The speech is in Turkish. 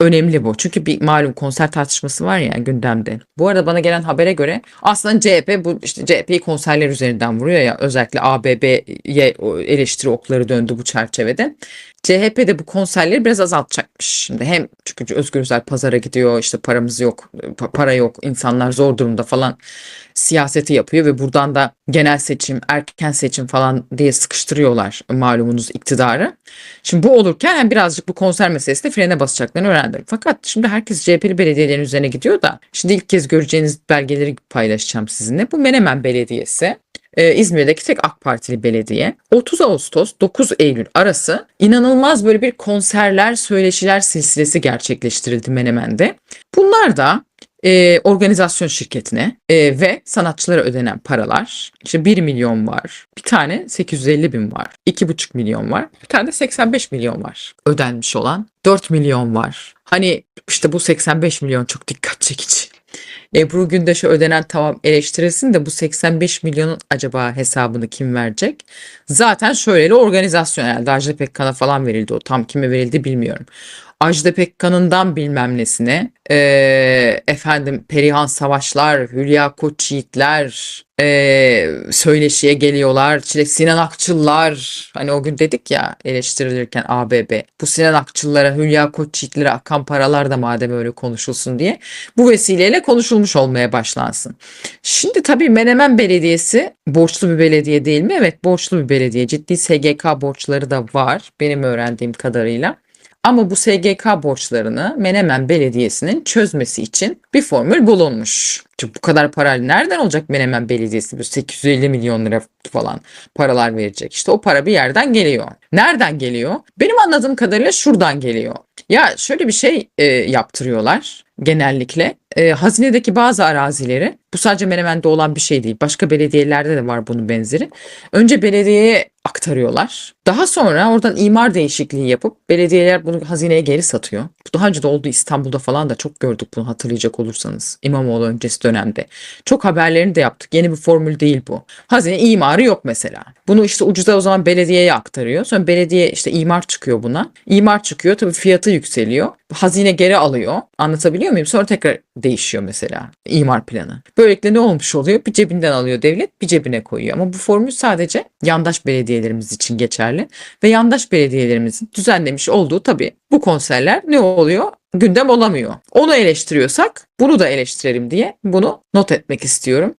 önemli bu. Çünkü bir malum konser tartışması var ya gündemde. Bu arada bana gelen habere göre aslında CHP bu işte CHP'yi konserler üzerinden vuruyor ya özellikle ABB'ye eleştiri okları döndü bu çerçevede. CHP de bu konserleri biraz azaltacakmış. Şimdi hem çünkü Özgür Özel pazara gidiyor işte paramız yok, pa- para yok, insanlar zor durumda falan siyaseti yapıyor ve buradan da genel seçim, erken seçim falan diye sıkıştırıyorlar malumunuz iktidarı. Şimdi bu olurken hem birazcık bu konser meselesi de frene basacaklarını öğrendim. Fakat şimdi herkes CHP'li belediyelerin üzerine gidiyor da şimdi ilk kez göreceğiniz belgeleri paylaşacağım sizinle. Bu Menemen Belediyesi. Ee, İzmir'deki tek AK Partili belediye. 30 Ağustos 9 Eylül arası inanılmaz böyle bir konserler söyleşiler silsilesi gerçekleştirildi Menemen'de. Bunlar da e, organizasyon şirketine e, ve sanatçılara ödenen paralar. İşte 1 milyon var bir tane 850 bin var 2,5 milyon var bir tane de 85 milyon var ödenmiş olan. 4 milyon var. Hani işte bu 85 milyon çok dikkat çekici Ebru Gündeş'e ödenen tamam eleştirilsin de bu 85 milyonun acaba hesabını kim verecek? Zaten şöyleli organizasyon herhalde Ajda Pekkan'a falan verildi o tam kime verildi bilmiyorum. Ajda Pekkan'ından bilmem nesine eee, efendim Perihan Savaşlar, Hülya Koçyiğitler eee, söyleşiye geliyorlar. İşte Sinan Akçıllar hani o gün dedik ya eleştirilirken ABB bu Sinan Akçıllara, Hülya Koçyiğitlere akan paralar da madem öyle konuşulsun diye bu vesileyle konuşulmuş olmaya başlansın. Şimdi tabii Menemen Belediyesi borçlu bir belediye değil mi? Evet borçlu bir belediye. Ciddi SGK borçları da var benim öğrendiğim kadarıyla. Ama bu SGK borçlarını Menemen Belediyesi'nin çözmesi için bir formül bulunmuş. Çünkü bu kadar para nereden olacak Menemen Belediyesi? Böyle 850 milyon lira falan paralar verecek. İşte o para bir yerden geliyor. Nereden geliyor? Benim anladığım kadarıyla şuradan geliyor. Ya şöyle bir şey e, yaptırıyorlar genellikle. E, hazinedeki bazı arazileri bu sadece Menemen'de olan bir şey değil. Başka belediyelerde de var bunun benzeri. Önce belediyeye aktarıyorlar. Daha sonra oradan imar değişikliği yapıp belediyeler bunu hazineye geri satıyor. Bu daha önce de oldu İstanbul'da falan da çok gördük bunu hatırlayacak olursanız. İmamoğlu öncesi dönemde. Çok haberlerini de yaptık. Yeni bir formül değil bu. Hazine imarı yok mesela. Bunu işte ucuza o zaman belediyeye aktarıyor. Sonra belediye işte imar çıkıyor buna. İmar çıkıyor tabii fiyatı yükseliyor. Hazine geri alıyor. Anlatabiliyor muyum? Sonra tekrar değişiyor mesela imar planı. Böylelikle ne olmuş oluyor? Bir cebinden alıyor devlet, bir cebine koyuyor. Ama bu formül sadece yandaş belediyelerimiz için geçerli ve yandaş belediyelerimizin düzenlemiş olduğu tabii bu konserler ne oluyor? Gündem olamıyor. Onu eleştiriyorsak bunu da eleştirelim diye bunu not etmek istiyorum.